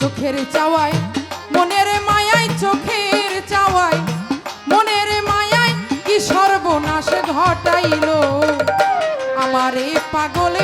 চোখের চাওয়ায় মনের মায়ায় চোখের চাওয়ায় মনের মায়ায় কি সর্বনাশ ঘটাইলো? আমারে পাগলে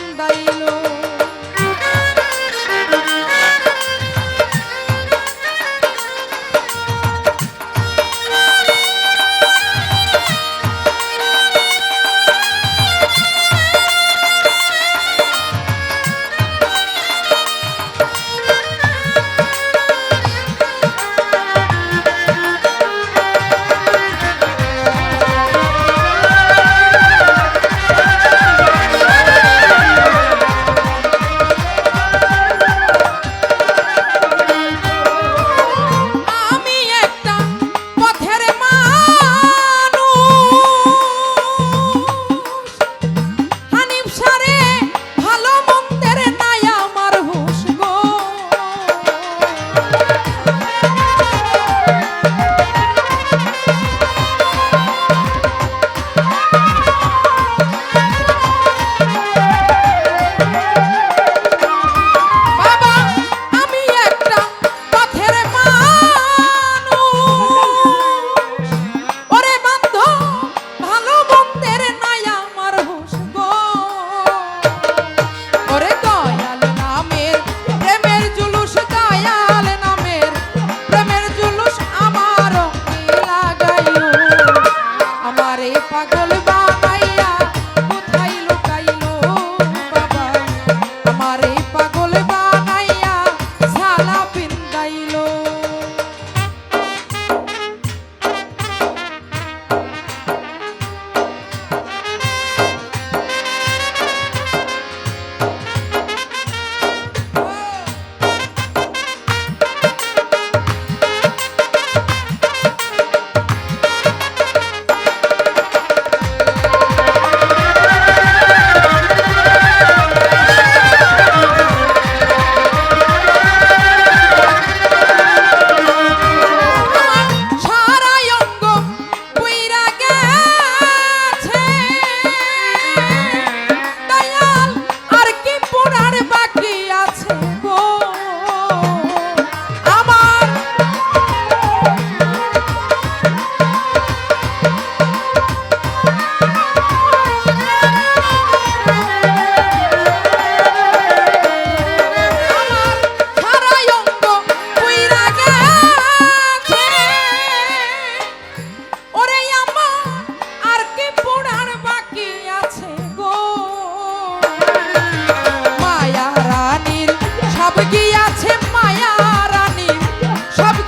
বান্দাইলো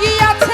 গিয়াছে।